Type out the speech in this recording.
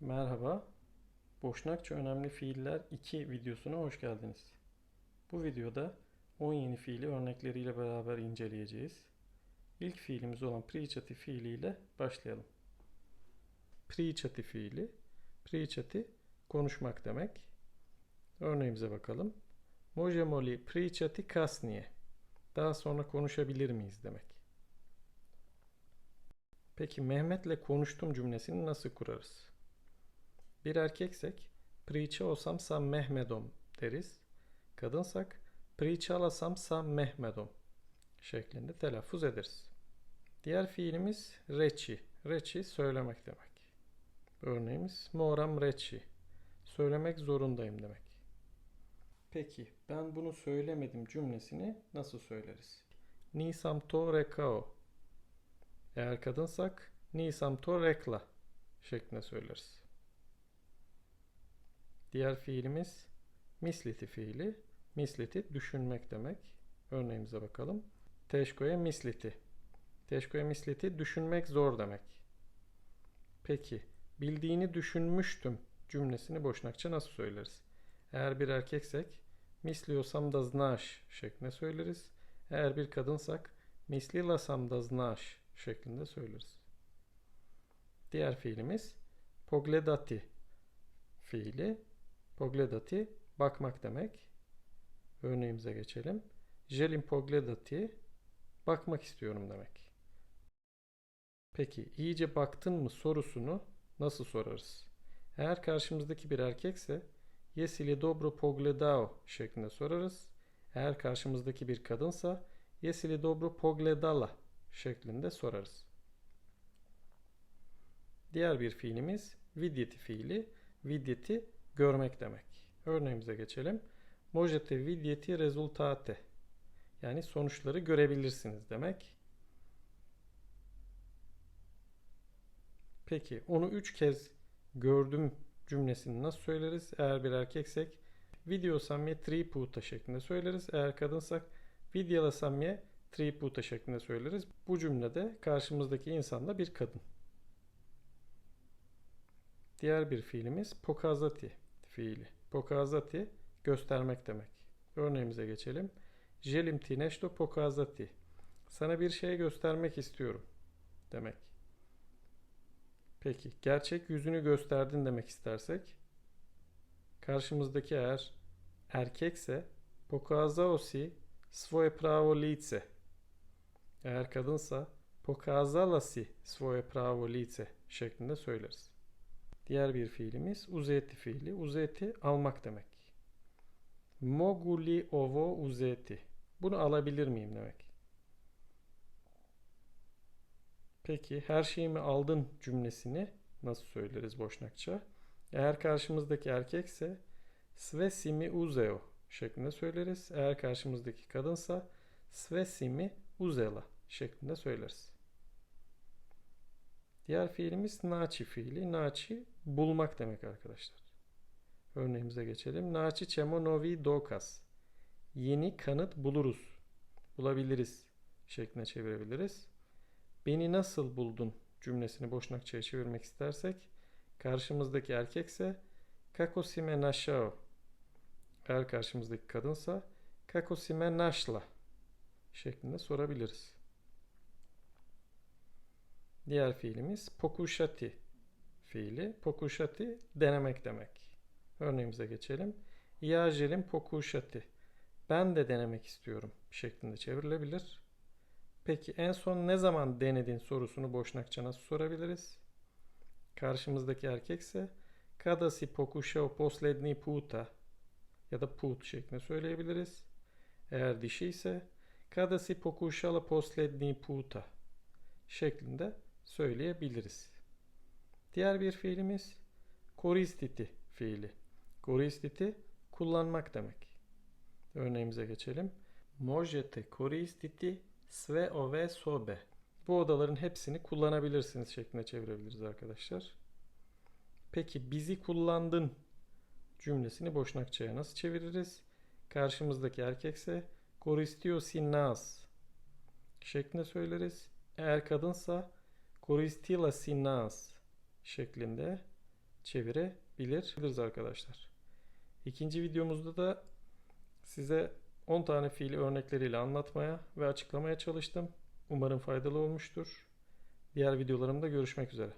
Merhaba. Boşnakça önemli fiiller 2 videosuna hoş geldiniz. Bu videoda 10 yeni fiili örnekleriyle beraber inceleyeceğiz. İlk fiilimiz olan pričati fiiliyle başlayalım. Pričati fiili. Pričati konuşmak demek. Örneğimize bakalım. Možemo li pričati kasnije? Daha sonra konuşabilir miyiz demek. Peki Mehmet'le konuştum cümlesini nasıl kurarız? Bir erkeksek priča olsam sa Mehmedom deriz. Kadınsak pričalasam sa Mehmedom şeklinde telaffuz ederiz. Diğer fiilimiz reçi. Reçi söylemek demek. Örneğimiz moram reçi. Söylemek zorundayım demek. Peki ben bunu söylemedim cümlesini nasıl söyleriz? Nisam to rekao. Eğer kadınsak nisam to rekla şeklinde söyleriz. Diğer fiilimiz misliti fiili. Misliti düşünmek demek. Örneğimize bakalım. Teşkoya misliti. Teşkoya misliti düşünmek zor demek. Peki bildiğini düşünmüştüm cümlesini boşnakça nasıl söyleriz? Eğer bir erkeksek misliyorsam da znaš şeklinde söyleriz. Eğer bir kadınsak mislilasam da znaš şeklinde söyleriz. Diğer fiilimiz pogledati fiili. Pogledati bakmak demek. Örneğimize geçelim. Želim pogledati bakmak istiyorum demek. Peki iyice baktın mı sorusunu nasıl sorarız? Eğer karşımızdaki bir erkekse Jesi li dobro pogledao şeklinde sorarız. Eğer karşımızdaki bir kadınsa Jesi li dobro pogledala şeklinde sorarız. Diğer bir fiilimiz vidyeti fiili. Vidyeti görmek demek. Örneğimize geçelim. Možete vidjeti rezultate. Yani sonuçları görebilirsiniz demek. Peki onu üç kez gördüm cümlesini nasıl söyleriz? Eğer bir erkeksek videosam ye tri puta şeklinde söyleriz. Eğer kadınsak videolasam ye tri puta şeklinde söyleriz. Bu cümlede karşımızdaki insan da bir kadın. Diğer bir fiilimiz pokazati fiili. Pokazati göstermek demek. Örneğimize geçelim. Želim ti nešto pokazati. Sana bir şey göstermek istiyorum demek. Peki gerçek yüzünü gösterdin demek istersek karşımızdaki eğer erkekse pokazao si svoje pravo lice. Eğer kadınsa pokazala si svoje pravo lice şeklinde söyleriz. Diğer bir fiilimiz uzeti fiili. Uzeti almak demek. Mogu li ovo uzeti. Bunu alabilir miyim demek. Peki her şeyimi aldın cümlesini nasıl söyleriz boşnakça? Eğer karşımızdaki erkekse sve simi uzeo şeklinde söyleriz. Eğer karşımızdaki kadınsa sve simi uzela şeklinde söyleriz. Diğer fiilimiz naçi fiili. Naçi bulmak demek arkadaşlar. Örneğimize geçelim. Naçi çemo novi dokas. Yeni kanıt buluruz. Bulabiliriz şeklinde çevirebiliriz. Beni nasıl buldun cümlesini boşnakçaya çevirmek istersek karşımızdaki erkekse kako si me našao. Eğer karşımızdaki kadınsa kako si me našla şeklinde sorabiliriz. Diğer fiilimiz pokušati fiili. Pokušati denemek demek. Örneğimize geçelim. Ja želim pokušati. Ben de denemek istiyorum şeklinde çevrilebilir. Peki en son ne zaman denedin sorusunu boşnakça nasıl sorabiliriz? Karşımızdaki erkekse kada si pokušao poslednji puta ya da put şeklinde söyleyebiliriz. Eğer dişi ise kada si pokušala poslednji puta şeklinde söyleyebiliriz. Diğer bir fiilimiz koristiti fiili. Koristiti kullanmak demek. Örneğimize geçelim. Možete koristiti sve ove sobe. Bu odaların hepsini kullanabilirsiniz şeklinde çevirebiliriz arkadaşlar. Peki bizi kullandın cümlesini boşnakçaya nasıl çeviririz? Karşımızdaki erkekse koristio si nas şeklinde söyleriz. Eğer kadınsa koristila si nas şeklinde çevirebiliriz arkadaşlar. İkinci videomuzda da size 10 tane fiil örnekleriyle anlatmaya ve açıklamaya çalıştım. Umarım faydalı olmuştur. Diğer videolarımda görüşmek üzere.